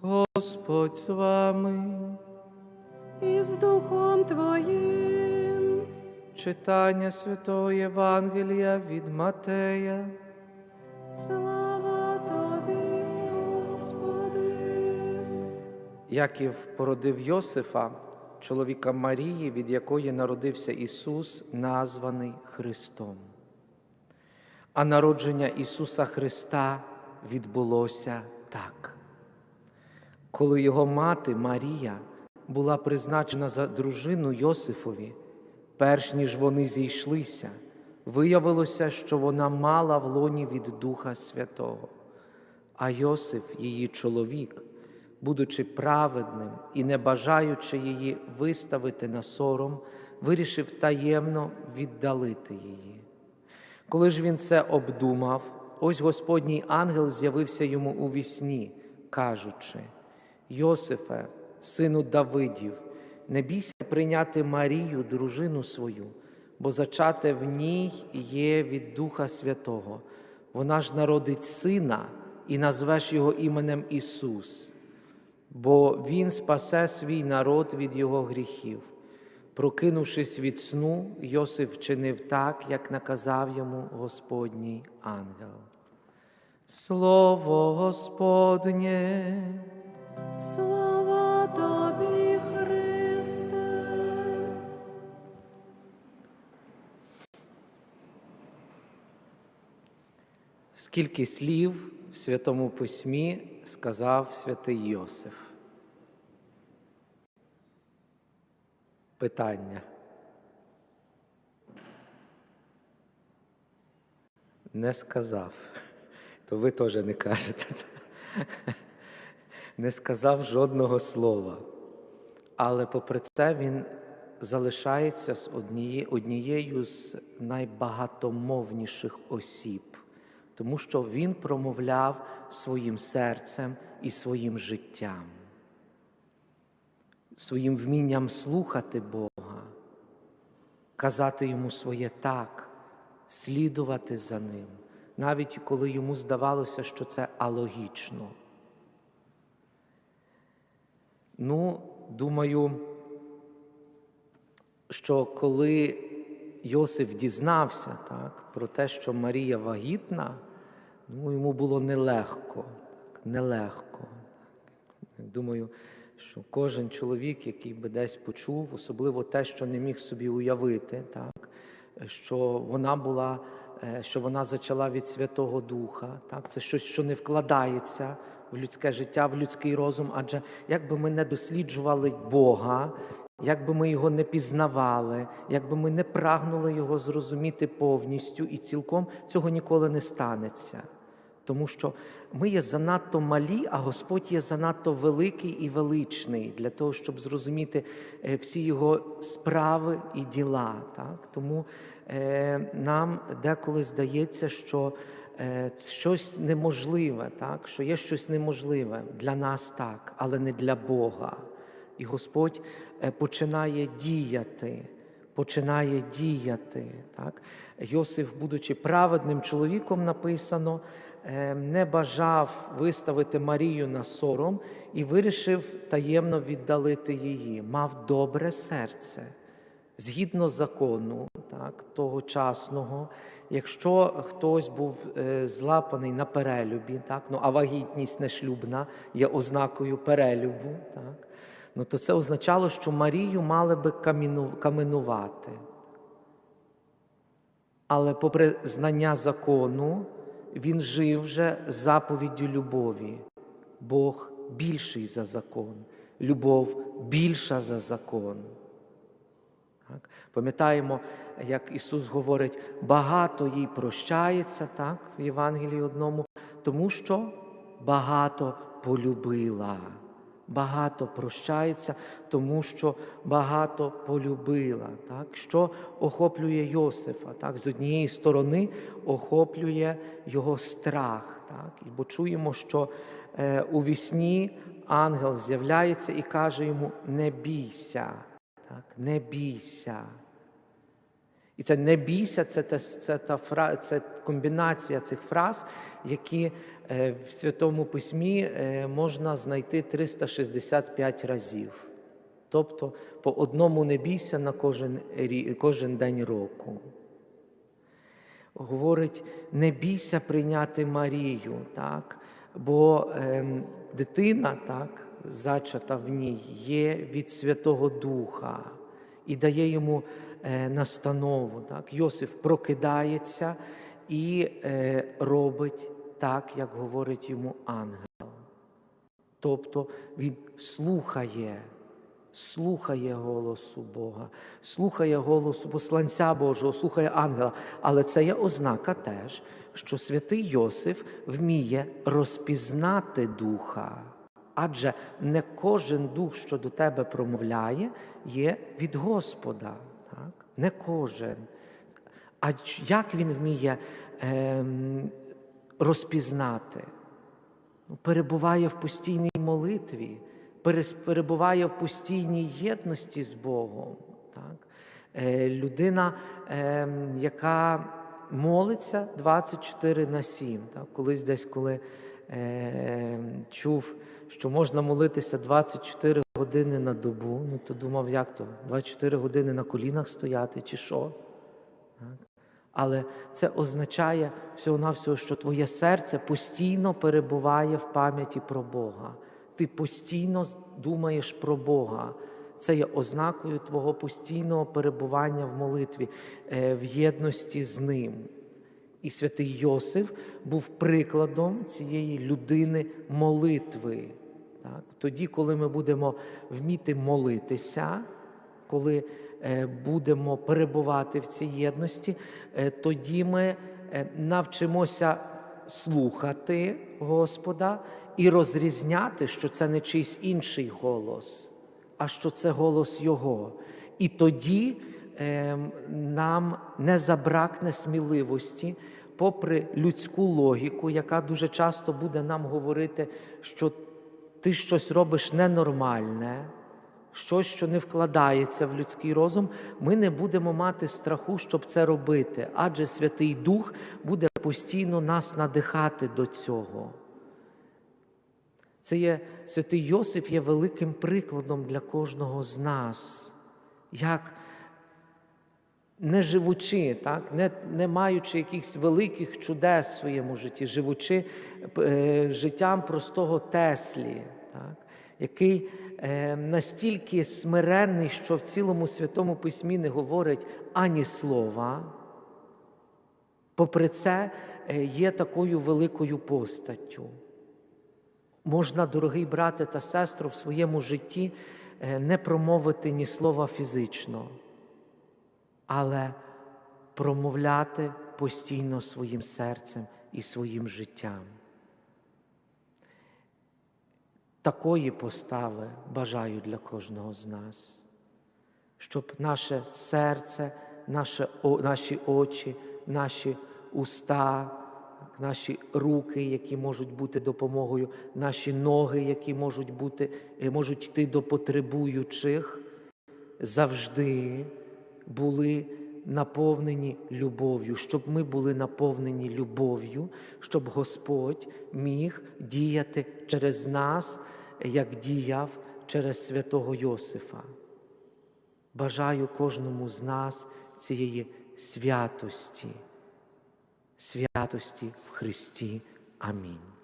Господь з вами. і з Духом Твоїм. Читання Святого Євангелія від Матея. Слава Тобі, Господи. Яків породив Йосифа, чоловіка Марії, від якої народився Ісус, названий Христом. А народження Ісуса Христа відбулося так. Коли його мати Марія була призначена за дружину Йосифові, перш ніж вони зійшлися, виявилося, що вона мала в лоні від Духа Святого. А Йосиф, її чоловік, будучи праведним і не бажаючи її виставити на сором, вирішив таємно віддалити її. Коли ж він це обдумав, ось Господній ангел з'явився йому у вісні, кажучи: Йосифе, сину Давидів, не бійся прийняти Марію, дружину свою, бо зачате в ній є від Духа Святого. Вона ж народить сина і назвеш його іменем Ісус, бо Він спасе свій народ від його гріхів. Прокинувшись від сну, Йосиф вчинив так, як наказав йому Господній ангел. Слово Господнє. Слава Тобі, Христе. Скільки слів в Святому Письмі сказав святий Йосиф? Питання. Не сказав. То ви теж не кажете. Не сказав жодного слова. Але попри це він залишається з одніє- однією з найбагатомовніших осіб, тому що він промовляв своїм серцем і своїм життям, своїм вмінням слухати Бога, казати йому своє так, слідувати за ним, навіть коли йому здавалося, що це алогічно. Ну, думаю, що коли Йосиф дізнався так, про те, що Марія вагітна, ну, йому було нелегко, так, нелегко. Думаю, що кожен чоловік, який би десь почув, особливо те, що не міг собі уявити, так, що вона була, е, що вона зачала від Святого Духа, так, це щось, що не вкладається в людське життя, в людський розум, адже як би ми не досліджували Бога, як би ми його не пізнавали, як би ми не прагнули його зрозуміти повністю і цілком, цього ніколи не станеться. Тому що ми є занадто малі, а Господь є занадто великий і величний для того, щоб зрозуміти е, всі його справи і діла. Так? Тому е, нам деколи здається, що щось неможливе, так? що є щось неможливе для нас так, але не для Бога. І Господь е, починає діяти, починає діяти. Так? Йосиф, будучи праведним чоловіком, написано, е, не бажав виставити Марію на сором і вирішив таємно віддалити її. Мав добре серце. Згідно закону, так, тогочасного, якщо хтось був е, злапаний на перелюбі, так, ну, а вагітність нешлюбна є ознакою перелюбу, так, ну, то це означало, що Марію мали би каменувати. Але попри знання закону, він жив вже заповіддю любові. Бог більший за закон, любов більша за закон. Так? Пам'ятаємо, як Ісус говорить, багато їй прощається так, в Євангелії одному, тому що багато полюбила. Багато прощається, тому що багато полюбила. Так? Що охоплює Йосифа? Так? З однієї сторони охоплює його страх. Так? І Бо чуємо, що е, у вісні ангел з'являється і каже йому: не бійся. Так, не бійся. І це не бійся, це, те- це, та фра, це комбінація цих фраз, які е, в Святому Письмі е, можна знайти 365 разів. Тобто по одному не бійся на кожен, кожен день року. Говорить, не бійся прийняти Марію, так? бо ем, дитина, так, зачата в ній, є від Святого Духа і дає йому е, настанову. Так? Йосиф прокидається і е, робить так, як говорить йому ангел. Тобто він слухає, слухає голосу Бога, слухає голосу посланця Божого, слухає ангела. Але це є ознака теж, що святий Йосиф вміє розпізнати духа. Адже не кожен дух, що до тебе промовляє, є від Господа. Так? Не кожен. А як він вміє ем, розпізнати? Ну, перебуває в постійній молитві, перебуває в постійній єдності з Богом. Так? Е, людина, ем, яка молиться 24 на 7. Так? Колись десь, коли ем, чув, що можна молитися 24 години на добу, ну то думав, як то? 24 години на колінах стояти чи що? Але це означає всього-навсього, що твоє серце постійно перебуває в пам'яті про Бога. Ти постійно думаєш про Бога. Це є ознакою твого постійного перебування в молитві, е, в єдності з Ним. І святий Йосиф був прикладом цієї людини молитви. Так? Тоді, коли ми будемо вміти молитися, коли е, будемо перебувати в цій єдності, е, тоді ми навчимося слухати Господа і розрізняти, що це не чийсь інший голос, а що це голос Його. І тоді е, нам не забракне сміливості, попри людську логіку, яка дуже часто буде нам говорити, що ти щось робиш ненормальне, щось, що не вкладається в людський розум, ми не будемо мати страху, щоб це робити, адже Святий Дух буде постійно нас надихати до цього. Це є святий Йосиф є великим прикладом для кожного з нас, як не живучи, так, не, не маючи якихось великих чудес в своєму житті, живучи е, життям простого Теслі, так, який е, настільки смиренний, що в цілому Святому Письмі не говорить ані слова, попри це е, є такою великою постаттю. Можна, дорогий брате та сестру, в своєму житті е, не промовити ні слова фізично, але промовляти постійно своїм серцем і своїм життям. Такої постави бажаю для кожного з нас, щоб наше серце, наше, наші очі, наші уста, наші руки, які можуть бути допомогою, наші ноги, які можуть бути, е, можуть йти до потребуючих, завжди були наповнені любов'ю, щоб ми були наповнені любов'ю, щоб Господь міг діяти через нас, як діяв через святого Йосифа. Бажаю кожному з нас цієї святості, святості в Христі. Амінь.